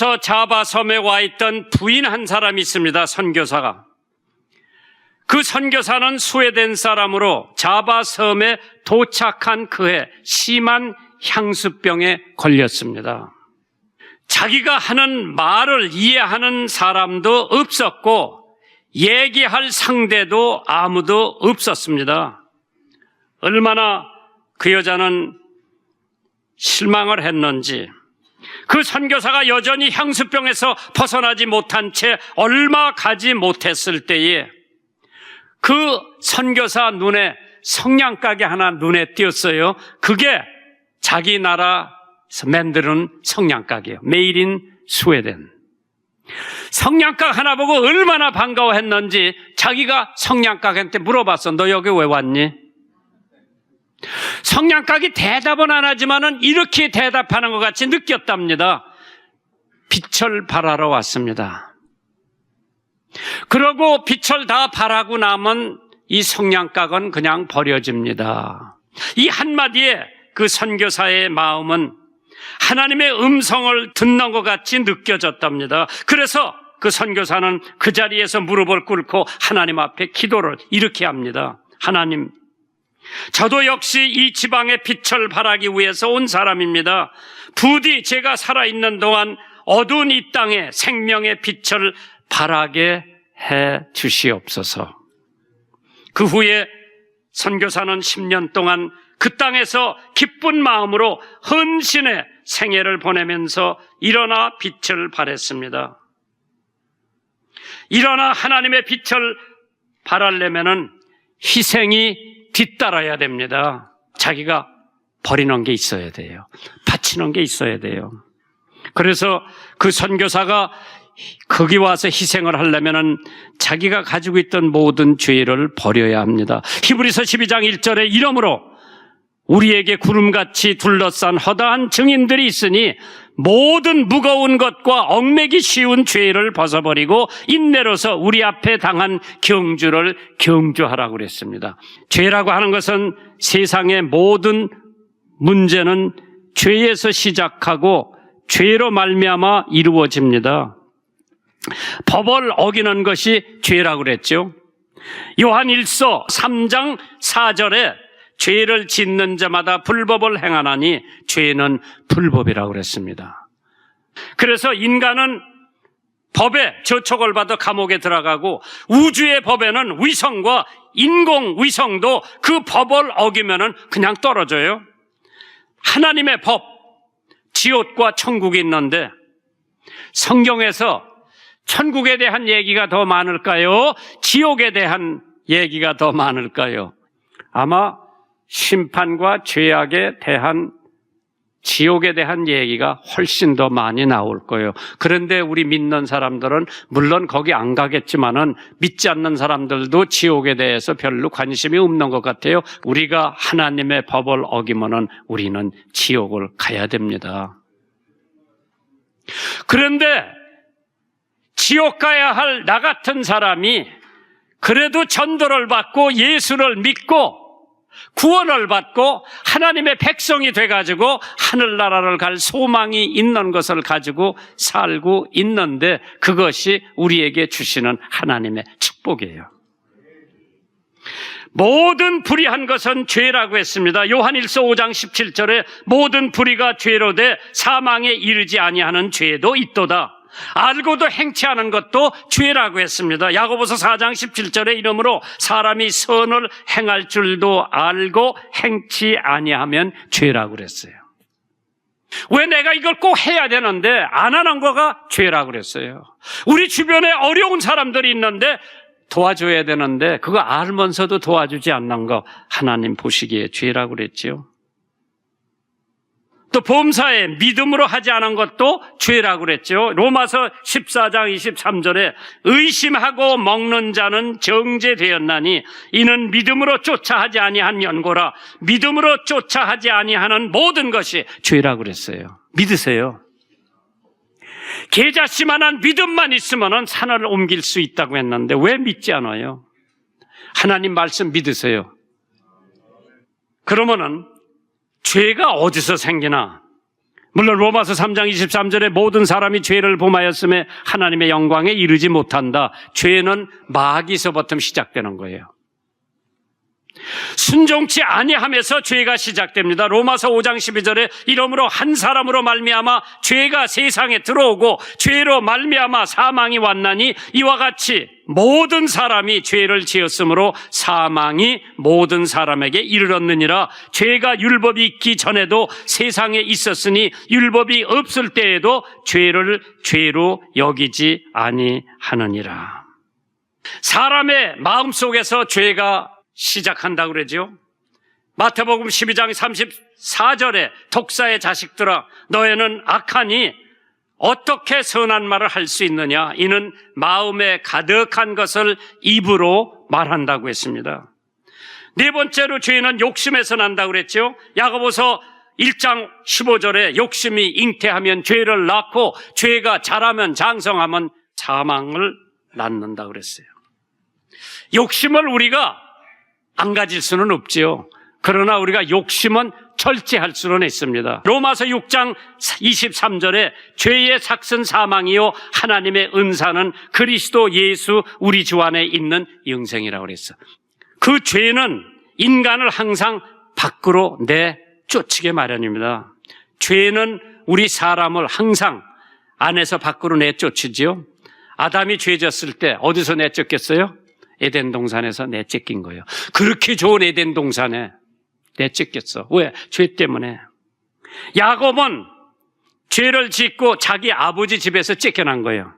미국에서 자바섬에 와 있던 부인 한 사람이 있습니다. 선교사가. 그 선교사는 스웨덴 사람으로 자바섬에 도착한 그해 심한 향수병에 걸렸습니다. 자기가 하는 말을 이해하는 사람도 없었고 얘기할 상대도 아무도 없었습니다. 얼마나 그 여자는 실망을 했는지 그 선교사가 여전히 향수병에서 벗어나지 못한 채 얼마 가지 못했을 때에 그 선교사 눈에 성냥가게 하나 눈에 띄었어요. 그게 자기 나라에서 만드는 성냥가게예요. 메일인 스웨덴. 성냥가 하나 보고 얼마나 반가워했는지 자기가 성냥가게한테 물어봤어. 너 여기 왜 왔니? 성냥가게 대답은 안 하지만은 이렇게 대답하는 것 같이 느꼈답니다. 빛을 발하러 왔습니다. 그러고 빛을 다 발하고 나면 이 성냥각은 그냥 버려집니다. 이 한마디에 그 선교사의 마음은 하나님의 음성을 듣는 것 같이 느껴졌답니다. 그래서 그 선교사는 그 자리에서 무릎을 꿇고 하나님 앞에 기도를 이렇게 합니다. 하나님, 저도 역시 이 지방의 빛을 발하기 위해서 온 사람입니다. 부디 제가 살아있는 동안 어두운 이 땅에 생명의 빛을 발하게 해 주시옵소서. 그 후에 선교사는 10년 동안 그 땅에서 기쁜 마음으로 헌신의 생애를 보내면서 일어나 빛을 발했습니다. 일어나 하나님의 빛을 발하려면은 희생이 뒤따라야 됩니다. 자기가 버리는 게 있어야 돼요. 바치는 게 있어야 돼요. 그래서 그 선교사가 거기 와서 희생을 하려면은 자기가 가지고 있던 모든 죄를 버려야 합니다. 히브리서 12장 1절에 이러므로 우리에게 구름같이 둘러싼 허다한 증인들이 있으니 모든 무거운 것과 얽매기 쉬운 죄를 벗어버리고 인내로서 우리 앞에 당한 경주를 경주하라고 그랬습니다. 죄라고 하는 것은 세상의 모든 문제는 죄에서 시작하고 죄로 말미암아 이루어집니다. 법을 어기는 것이 죄라고 그랬죠. 요한 1서 3장 4절에 죄를 짓는 자마다 불법을 행하나니 죄는 불법이라고 그랬습니다. 그래서 인간은 법에 저촉을 받아 감옥에 들어가고 우주의 법에는 위성과 인공 위성도 그 법을 어기면은 그냥 떨어져요. 하나님의 법, 지옥과 천국이 있는데 성경에서 천국에 대한 얘기가 더 많을까요? 지옥에 대한 얘기가 더 많을까요? 아마 심판과 죄악에 대한 지옥에 대한 얘기가 훨씬 더 많이 나올 거예요. 그런데 우리 믿는 사람들은 물론 거기 안 가겠지만은 믿지 않는 사람들도 지옥에 대해서 별로 관심이 없는 것 같아요. 우리가 하나님의 법을 어기면은 우리는 지옥을 가야 됩니다. 그런데 지옥 가야 할 나 같은 사람이 그래도 전도를 받고 예수를 믿고 구원을 받고 하나님의 백성이 돼가지고 하늘나라를 갈 소망이 있는 것을 가지고 살고 있는데 그것이 우리에게 주시는 하나님의 축복이에요. 모든 불의한 것은 죄라고 했습니다. 요한일서 5장 17절에 모든 불의가 죄로 돼 사망에 이르지 아니하는 죄도 있도다. 알고도 행치하는 것도 죄라고 했습니다. 야고보서 4장 17절에 이름으로 사람이 선을 행할 줄도 알고 행치 아니하면 죄라고 그랬어요. 왜 내가 이걸 꼭 해야 되는데 안 하는 거가 죄라고 그랬어요. 우리 주변에 어려운 사람들이 있는데 도와줘야 되는데 그거 알면서도 도와주지 않는 거 하나님 보시기에 죄라고 그랬지요. 또 범사에 믿음으로 하지 않은 것도 죄라고 그랬죠. 로마서 14장 23절에 의심하고 먹는 자는 정죄되었나니 이는 믿음으로 쫓아 하지 아니한 연고라 믿음으로 쫓아 하지 아니하는 모든 것이 죄라고 그랬어요. 믿으세요. 계자씨만한 믿음만 있으면 산을 옮길 수 있다고 했는데 왜 믿지 않아요? 하나님 말씀 믿으세요. 그러면은 죄가 어디서 생기나? 물론 로마서 3장 23절에 모든 사람이 죄를 범하였음에 하나님의 영광에 이르지 못한다. 죄는 마귀서부터 시작되는 거예요. 순종치 아니함에서 죄가 시작됩니다. 로마서 5장 12절에 이러므로 한 사람으로 말미암아 죄가 세상에 들어오고 죄로 말미암아 사망이 왔나니 이와 같이 모든 사람이 죄를 지었으므로 사망이 모든 사람에게 이르렀느니라 죄가 율법이 있기 전에도 세상에 있었으니 율법이 없을 때에도 죄를 죄로 여기지 아니하느니라. 사람의 마음속에서 죄가 시작한다고 그러죠. 마태복음 12장 34절에 독사의 자식들아 너희는 악하니 어떻게 선한 말을 할 수 있느냐 이는 마음에 가득한 것을 입으로 말한다고 했습니다. 네 번째로 죄는 욕심에서 난다고 그랬죠. 야고보서 1장 15절에 욕심이 잉태하면 죄를 낳고 죄가 자라면 장성하면 사망을 낳는다고 그랬어요. 욕심을 우리가 안 가질 수는 없지요. 그러나 우리가 욕심은 절제할 수는 있습니다. 로마서 6장 23절에 죄의 삭슨 사망이요 하나님의 은사는 그리스도 예수 우리 주 안에 있는 영생이라고 그랬어. 그 죄는 인간을 항상 밖으로 내쫓게 마련입니다. 죄는 우리 사람을 항상 안에서 밖으로 내쫓지지요. 아담이 죄졌을 때 어디서 내쫓겠어요? 에덴 동산에서 내쫓긴 거예요. 그렇게 좋은 에덴 동산에 내쫓겼어. 왜? 죄 때문에. 야곱은 죄를 짓고 자기 아버지 집에서 쫓겨난 거예요.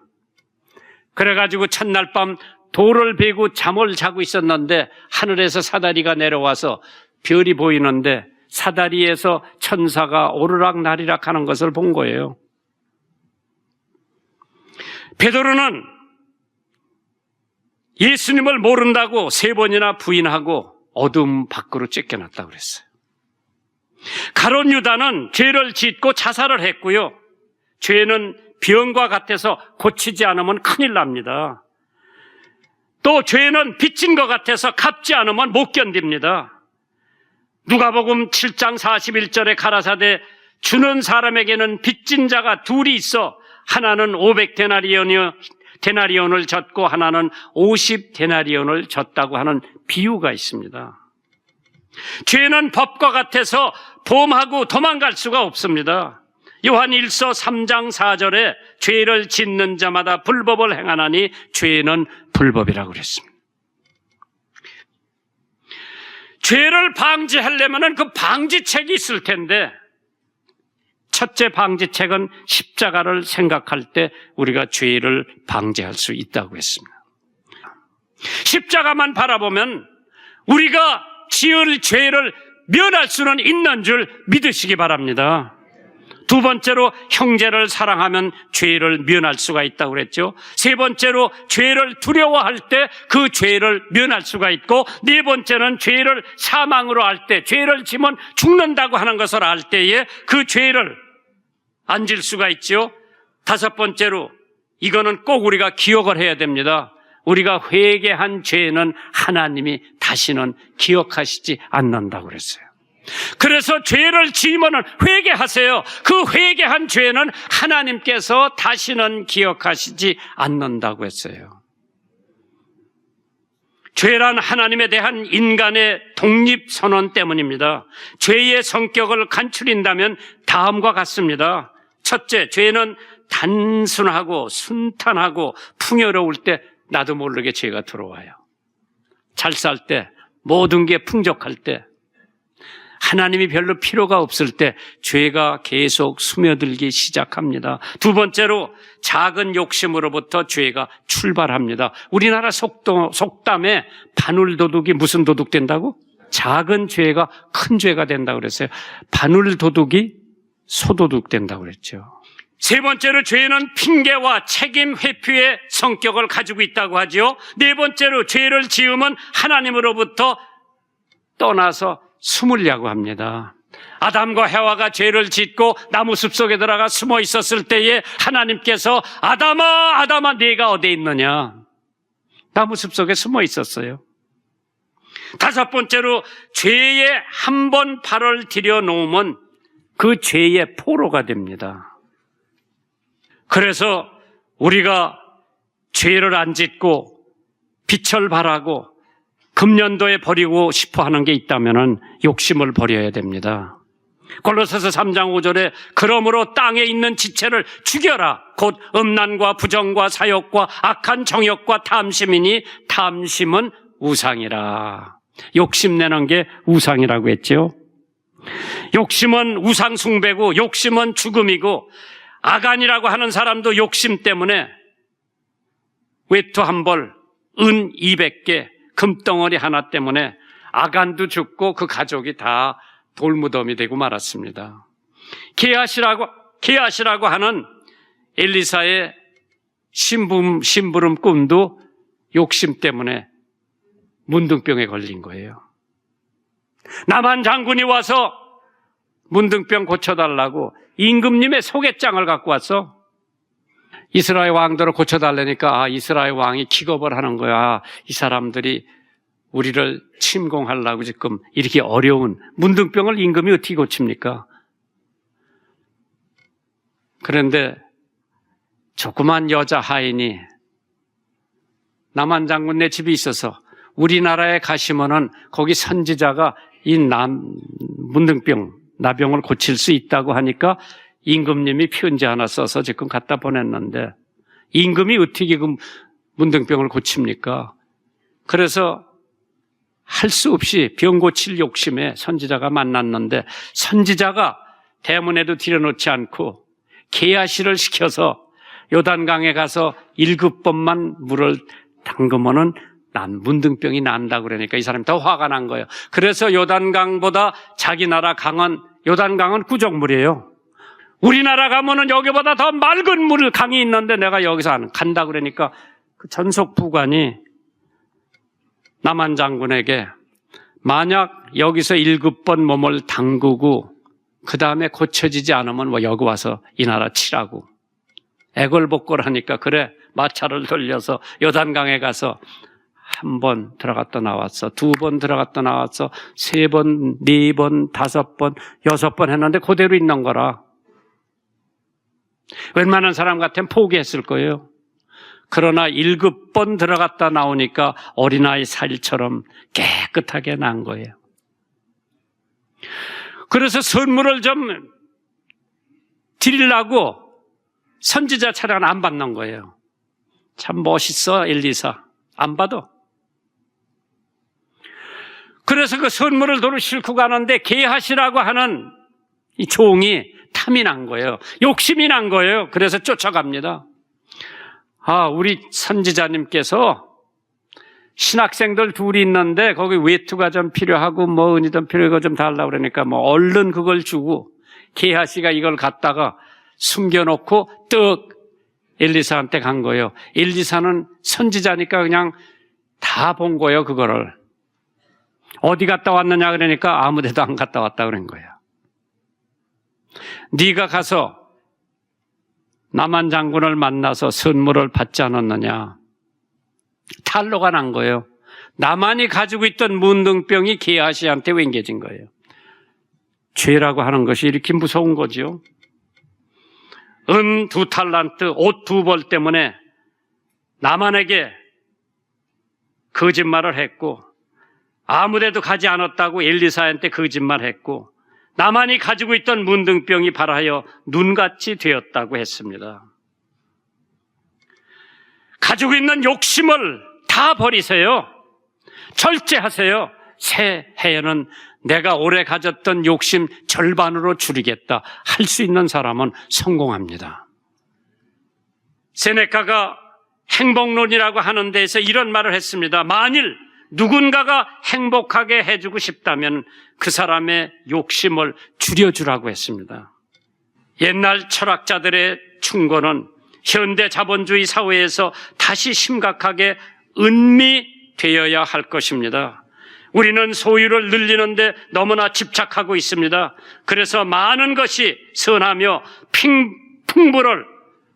그래가지고 첫날 밤 돌을 베고 잠을 자고 있었는데 하늘에서 사다리가 내려와서 별이 보이는데 사다리에서 천사가 오르락 나리락 하는 것을 본 거예요. 베드로는 예수님을 모른다고 세 번이나 부인하고 어둠 밖으로 쫓겨났다고 그랬어요. 가론 유다는 죄를 짓고 자살을 했고요. 죄는 병과 같아서 고치지 않으면 큰일 납니다. 또 죄는 빚진 것 같아서 갚지 않으면 못 견딥니다. 누가복음 7장 41절에 가라사대 주는 사람에게는 빚진 자가 둘이 있어 하나는 500데나리온이요 데나리온을 졌고 하나는 50 데나리온을 졌다고 하는 비유가 있습니다. 죄는 법과 같아서 보험하고 도망갈 수가 없습니다. 요한 1서 3장 4절에 죄를 짓는 자마다 불법을 행하나니 죄는 불법이라고 그랬습니다. 죄를 방지하려면 그 방지책이 있을 텐데 첫째 방지책은 십자가를 생각할 때 우리가 죄를 방지할 수 있다고 했습니다. 십자가만 바라보면 우리가 지을 죄를 면할 수는 있는 줄 믿으시기 바랍니다. 두 번째로 형제를 사랑하면 죄를 면할 수가 있다고 그랬죠. 세 번째로 죄를 두려워할 때 그 죄를 면할 수가 있고 네 번째는 죄를 사망으로 할 때 죄를 지면 죽는다고 하는 것을 알 때에 그 죄를 안질 수가 있죠. 다섯 번째로 이거는 꼭 우리가 기억을 해야 됩니다. 우리가 회개한 죄는 하나님이 다시는 기억하시지 않는다고 그랬어요. 그래서 죄를 지으면 회개하세요. 그 회개한 죄는 하나님께서 다시는 기억하시지 않는다고 했어요. 죄란 하나님에 대한 인간의 독립 선언 때문입니다. 죄의 성격을 간추린다면 다음과 같습니다. 첫째, 죄는 단순하고 순탄하고 풍요로울 때 나도 모르게 죄가 들어와요. 잘 살 때, 모든 게 풍족할 때, 하나님이 별로 필요가 없을 때 죄가 계속 스며들기 시작합니다. 두 번째로 작은 욕심으로부터 죄가 출발합니다. 우리나라 속도, 속담에 바늘도둑이 무슨 도둑 된다고? 작은 죄가 큰 죄가 된다고 그랬어요. 바늘도둑이 소도둑 된다고 그랬죠. 세 번째로 죄는 핑계와 책임 회피의 성격을 가지고 있다고 하죠. 네 번째로 죄를 지으면 하나님으로부터 떠나서 숨으려고 합니다. 아담과 해와가 죄를 짓고 나무 숲 속에 들어가 숨어 있었을 때에 하나님께서 아담아, 아담아, 네가 어디 있느냐? 나무 숲 속에 숨어 있었어요. 다섯 번째로 죄에 한 번 발을 들여 놓으면 그 죄의 포로가 됩니다. 그래서 우리가 죄를 안 짓고 빛을 발하고 금년도에 버리고 싶어 하는 게 있다면 욕심을 버려야 됩니다. 골로새서 3장 5절에 그러므로 땅에 있는 지체를 죽여라. 곧 음란과 부정과 사욕과 악한 정욕과 탐심이니 탐심은 우상이라. 욕심내는 게 우상이라고 했죠. 욕심은 우상 숭배고 욕심은 죽음이고 아간이라고 하는 사람도 욕심 때문에 외투 한 벌, 은 200개, 금덩어리 하나 때문에 아간도 죽고 그 가족이 다 돌무덤이 되고 말았습니다. 게하시라고 게하시라고 하는 엘리사의 심부름, 심부름 꿈도 욕심 때문에 문둥병에 걸린 거예요. 남한 장군이 와서 문둥병 고쳐달라고 임금님의 소개장을 갖고 왔어. 이스라엘 왕들을 고쳐달라니까 아, 이스라엘 왕이 기겁을 하는 거야. 이 사람들이 우리를 침공하려고 지금 이렇게 어려운 문둥병을 임금이 어떻게 고칩니까? 그런데 조그만 여자 하인이 남한 장군네 집에 있어서 우리나라에 가시면은 거기 선지자가 이 남 문둥병 나병을 고칠 수 있다고 하니까 임금님이 편지 하나 써서 지금 갖다 보냈는데 임금이 어떻게 그 문둥병을 고칩니까? 그래서 할 수 없이 병 고칠 욕심에 선지자가 만났는데 선지자가 대문에도 들여놓지 않고 개야시를 시켜서 요단강에 가서 일곱 번만 물을 담그면은 난 문둥병이 난다 그러니까 이 사람이 더 화가 난 거예요. 그래서 요단강보다 자기 나라 강은 요단강은 구정물이에요. 우리나라 가면은 여기보다 더 맑은 물 강이 있는데 내가 여기서 안 간다 그러니까 그 전속 부관이 남한 장군에게 만약 여기서 일곱 번 몸을 담그고 그 다음에 고쳐지지 않으면 뭐 여기 와서 이 나라 치라고 애걸복걸하니까 그래 마차를 돌려서 요단강에 가서 한 번 들어갔다 나왔어 두 번 들어갔다 나왔어 세 번, 네 번, 다섯 번, 여섯 번 했는데 그대로 있는 거라 웬만한 사람 같으면 포기했을 거예요. 그러나 일곱 번 들어갔다 나오니까 어린아이 살처럼 깨끗하게 난 거예요. 그래서 선물을 좀 드리려고 선지자 차량 안 받는 거예요. 참 멋있어, 엘리사. 안 받아. 그래서 그 선물을 도로 싣고 가는데 개하시라고 하는 이 종이 탐이 난 거예요. 욕심이 난 거예요. 그래서 쫓아갑니다. 아, 우리 선지자님께서 신학생들 둘이 있는데 거기 외투가 좀 필요하고 뭐 은이든 필요하고 좀 달라고 그러니까 뭐 얼른 그걸 주고 게하시가 이걸 갖다가 숨겨놓고 떡 엘리사한테 간 거예요. 엘리사는 선지자니까 그냥 다 본 거예요, 그거를. 어디 갔다 왔느냐 그러니까 아무 데도 안 갔다 왔다 그런 거예요. 네가 가서 남한 장군을 만나서 선물을 받지 않았느냐? 탈로가 난 거예요. 나만이 가지고 있던 문둥병이 게하시한테 웬겨진 거예요. 죄라고 하는 것이 이렇게 무서운 거죠. 은두 탈란트, 옷 두 벌 때문에 나만에게 거짓말을 했고 아무데도 가지 않았다고 엘리사한테 거짓말했고 나만이 가지고 있던 문둥병이 발하여 눈같이 되었다고 했습니다. 가지고 있는 욕심을 다 버리세요. 절제하세요. 새 해에는 내가 오래 가졌던 욕심 절반으로 줄이겠다. 할 수 있는 사람은 성공합니다. 세네카가 행복론이라고 하는 데에서 이런 말을 했습니다. 만일 누군가가 행복하게 해주고 싶다면 그 사람의 욕심을 줄여주라고 했습니다. 옛날 철학자들의 충고는 현대 자본주의 사회에서 다시 심각하게 은미되어야 할 것입니다. 우리는 소유를 늘리는데 너무나 집착하고 있습니다. 그래서 많은 것이 선하며 풍부를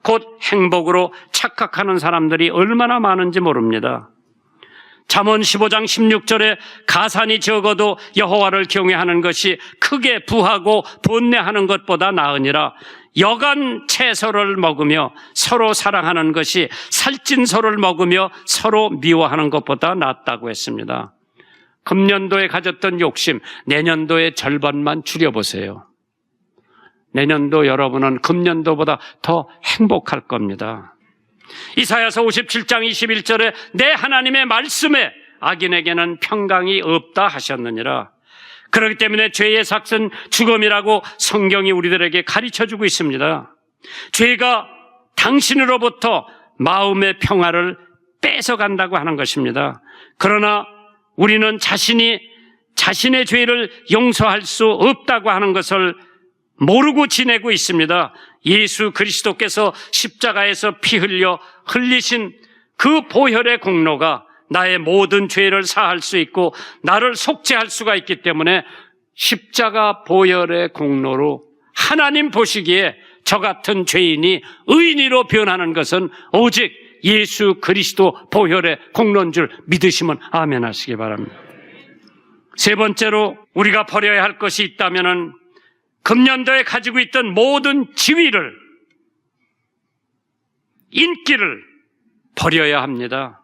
곧 행복으로 착각하는 사람들이 얼마나 많은지 모릅니다. 잠언 15장 16절에 가산이 적어도 여호와를 경외하는 것이 크게 부하고 번뇌하는 것보다 나으니라 여간 채소를 먹으며 서로 사랑하는 것이 살찐 소를 먹으며 서로 미워하는 것보다 낫다고 했습니다. 금년도에 가졌던 욕심 내년도의 절반만 줄여보세요. 내년도 여러분은 금년도보다 더 행복할 겁니다. 이사야서 57장 21절에 내 하나님의 말씀에 악인에게는 평강이 없다 하셨느니라. 그렇기 때문에 죄의 삭은 죽음이라고 성경이 우리들에게 가르쳐 주고 있습니다. 죄가 당신으로부터 마음의 평화를 뺏어간다고 하는 것입니다. 그러나 우리는 자신이 자신의 죄를 용서할 수 없다고 하는 것을 모르고 지내고 있습니다. 예수 그리스도께서 십자가에서 피 흘려 흘리신 그 보혈의 공로가 나의 모든 죄를 사할 수 있고 나를 속죄할 수가 있기 때문에 십자가 보혈의 공로로 하나님 보시기에 저 같은 죄인이 의인으로 변하는 것은 오직 예수 그리스도 보혈의 공로인 줄 믿으시면 아멘 하시기 바랍니다. 세 번째로 우리가 버려야 할 것이 있다면은 금년도에 가지고 있던 모든 지위를 인기를 버려야 합니다.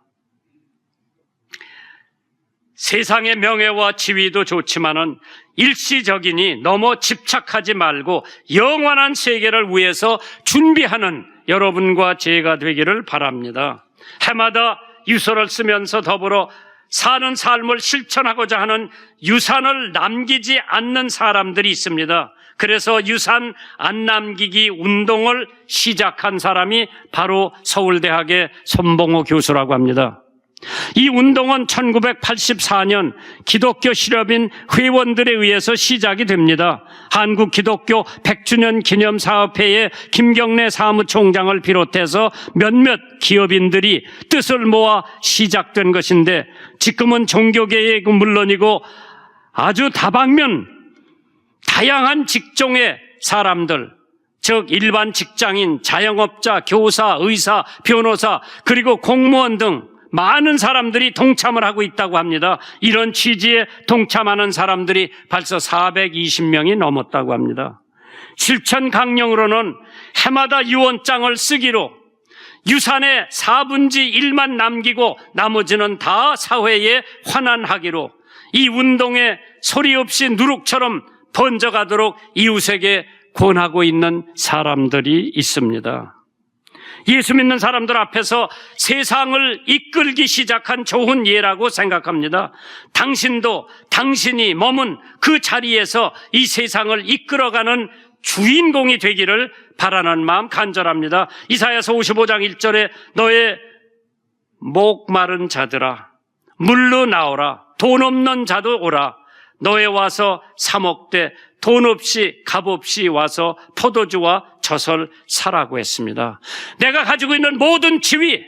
세상의 명예와 지위도 좋지만은 일시적이니 너무 집착하지 말고 영원한 세계를 위해서 준비하는 여러분과 제가 되기를 바랍니다. 해마다 유서를 쓰면서 더불어 사는 삶을 실천하고자 하는 유산을 남기지 않는 사람들이 있습니다. 그래서 유산 안 남기기 운동을 시작한 사람이 바로 서울대학의 손봉호 교수라고 합니다. 이 운동은 1984년 기독교 실업인 회원들에 의해서 시작이 됩니다. 한국 기독교 100주년 기념 사업회의 김경래 사무총장을 비롯해서 몇몇 기업인들이 뜻을 모아 시작된 것인데 지금은 종교계의 물론이고 아주 다방면 다양한 직종의 사람들, 즉 일반 직장인, 자영업자, 교사, 의사, 변호사, 그리고 공무원 등 많은 사람들이 동참을 하고 있다고 합니다. 이런 취지에 동참하는 사람들이 벌써 420명이 넘었다고 합니다. 실천 강령으로는 해마다 유언장을 쓰기로 유산의 4분지 1만 남기고 나머지는 다 사회에 환원하기로 이 운동에 소리 없이 누룩처럼 번져가도록 이웃에게 권하고 있는 사람들이 있습니다. 예수 믿는 사람들 앞에서 세상을 이끌기 시작한 좋은 예라고 생각합니다. 당신도 당신이 머문 그 자리에서 이 세상을 이끌어가는 주인공이 되기를 바라는 마음 간절합니다. 이사야서 55장 1절에 너의 목 마른 자들아 물로 나오라 돈 없는 자도 오라 너에 와서 사 먹되 돈 없이 값 없이 와서 포도주와 젖을 사라고 했습니다. 내가 가지고 있는 모든 지위,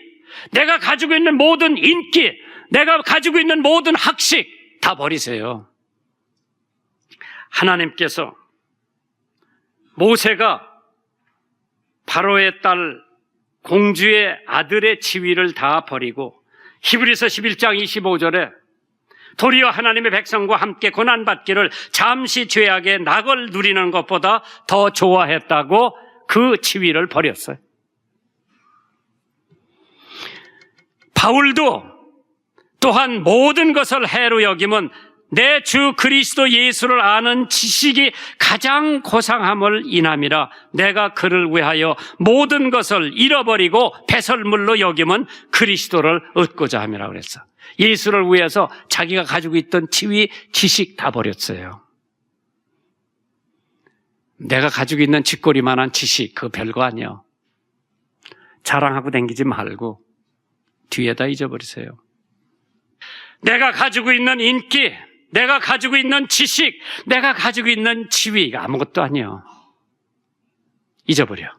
내가 가지고 있는 모든 인기, 내가 가지고 있는 모든 학식 다 버리세요. 하나님께서 모세가 바로의 딸 공주의 아들의 지위를 다 버리고 히브리서 11장 25절에 도리어 하나님의 백성과 함께 고난받기를 잠시 죄악의 낙을 누리는 것보다 더 좋아했다고 그 지위를 버렸어요. 바울도 또한 모든 것을 해로 여김은 내 주 그리스도 예수를 아는 지식이 가장 고상함을 인함이라 내가 그를 위하여 모든 것을 잃어버리고 배설물로 여김은 그리스도를 얻고자 함이라 그랬어. 예수를 위해서 자기가 가지고 있던 지위, 지식 다 버렸어요. 내가 가지고 있는 쥐꼬리만한 지식, 그 별거 아니야. 자랑하고 댕기지 말고 뒤에다 잊어버리세요. 내가 가지고 있는 인기, 내가 가지고 있는 지식, 내가 가지고 있는 지위가 아무것도 아니야. 잊어버려.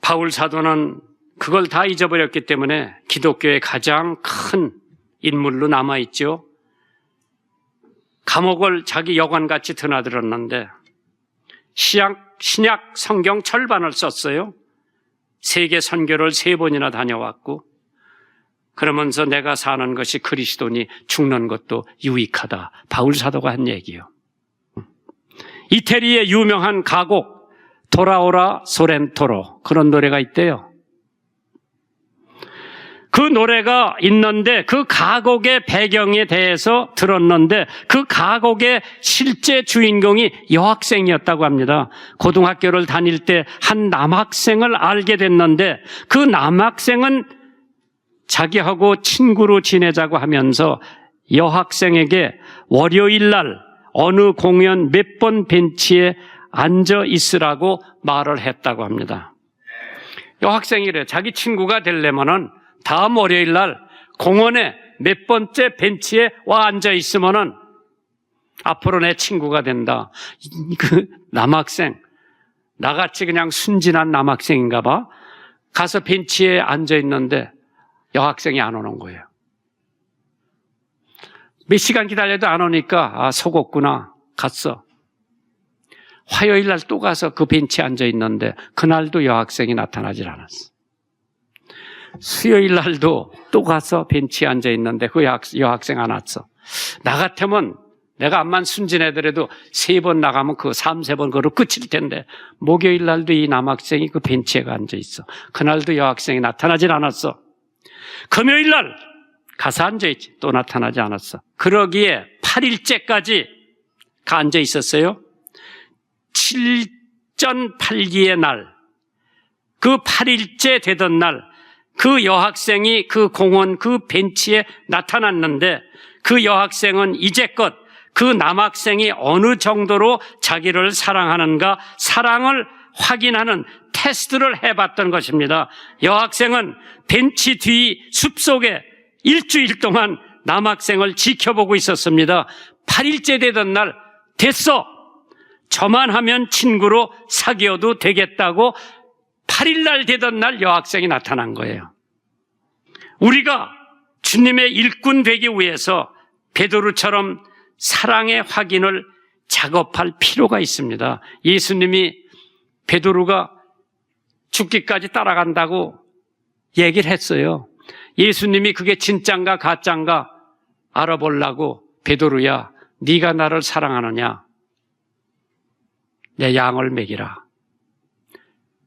바울 사도는 그걸 다 잊어버렸기 때문에 기독교의 가장 큰 인물로 남아있죠. 감옥을 자기 여관같이 드나들었는데 신약, 신약 성경 철반을 썼어요. 세계 선교를 세 번이나 다녀왔고 그러면서 내가 사는 것이 그리스도니 죽는 것도 유익하다. 바울 사도가 한 얘기요. 이태리의 유명한 가곡 돌아오라 소렌토로 그런 노래가 있대요. 그 노래가 있는데 그 가곡의 배경에 대해서 들었는데 그 가곡의 실제 주인공이 여학생이었다고 합니다. 고등학교를 다닐 때 한 남학생을 알게 됐는데 그 남학생은 자기하고 친구로 지내자고 하면서 여학생에게 월요일 날 어느 공연 몇 번 벤치에 앉아 있으라고 말을 했다고 합니다. 여학생이래. 자기 친구가 되려면은 다음 월요일 날 공원에 몇 번째 벤치에 와 앉아 있으면은 앞으로 내 친구가 된다. 그 남학생, 나같이 그냥 순진한 남학생인가 봐. 가서 벤치에 앉아 있는데 여학생이 안 오는 거예요. 몇 시간 기다려도 안 오니까 아 속었구나 갔어. 화요일 날 또 가서 그 벤치에 앉아 있는데 그날도 여학생이 나타나질 않았어. 수요일 날도 또 가서 벤치에 앉아 있는데 그 여학, 여학생 안 왔어. 나 같으면 내가 암만 순진해더라도 세 번 나가면 그 삼 세 번 그로 끝일 텐데 목요일 날도 이 남학생이 그 벤치에 앉아 있어. 그날도 여학생이 나타나질 않았어. 금요일 날 가서 앉아있지. 또 나타나지 않았어. 그러기에 8일째까지 가 앉아 있었어요. 7전 8기의 날, 그 8일째 되던 날, 그 여학생이 그 공원 그 벤치에 나타났는데 그 여학생은 이제껏 그 남학생이 어느 정도로 자기를 사랑하는가 사랑을 확인하는 테스트를 해봤던 것입니다. 여학생은 벤치 뒤 숲속에 일주일 동안 남학생을 지켜보고 있었습니다. 8일째 되던 날 됐어. 저만 하면 친구로 사귀어도 되겠다고 8일 날 되던 날 여학생이 나타난 거예요. 우리가 주님의 일꾼 되기 위해서 베드로처럼 사랑의 확인을 작업할 필요가 있습니다. 예수님이 베드로가 죽기까지 따라간다고 얘기를 했어요. 예수님이 그게 진짠가 가짠가 알아보려고 베드로야 네가 나를 사랑하느냐 내 양을 먹이라.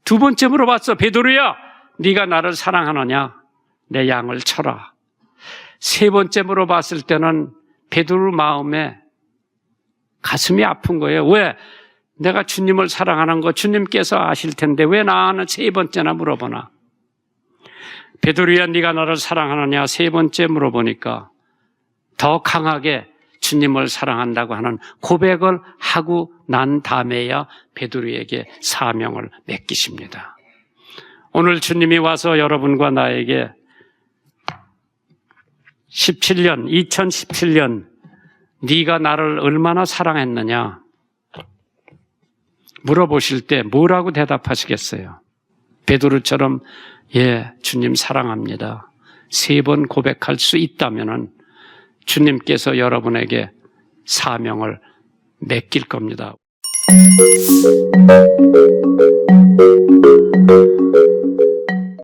두 번째 물어봤어. 베드로야, 네가 나를 사랑하느냐? 내 양을 쳐라. 세 번째 물어봤을 때는 베드로 마음에 가슴이 아픈 거예요. 왜? 내가 주님을 사랑하는 거 주님께서 아실 텐데 왜 나는 세 번째나 물어보나? 베드로야, 네가 나를 사랑하느냐? 세 번째 물어보니까 더 강하게 주님을 사랑한다고 하는 고백을 하고 난 다음에야 베드로에게 사명을 맡기십니다. 오늘 주님이 와서 여러분과 나에게 17년, 2017년 네가 나를 얼마나 사랑했느냐 물어보실 때 뭐라고 대답하시겠어요? 베드로처럼 예, 주님 사랑합니다. 세 번 고백할 수 있다면은 주님께서 여러분에게 사명을 맡길 겁니다.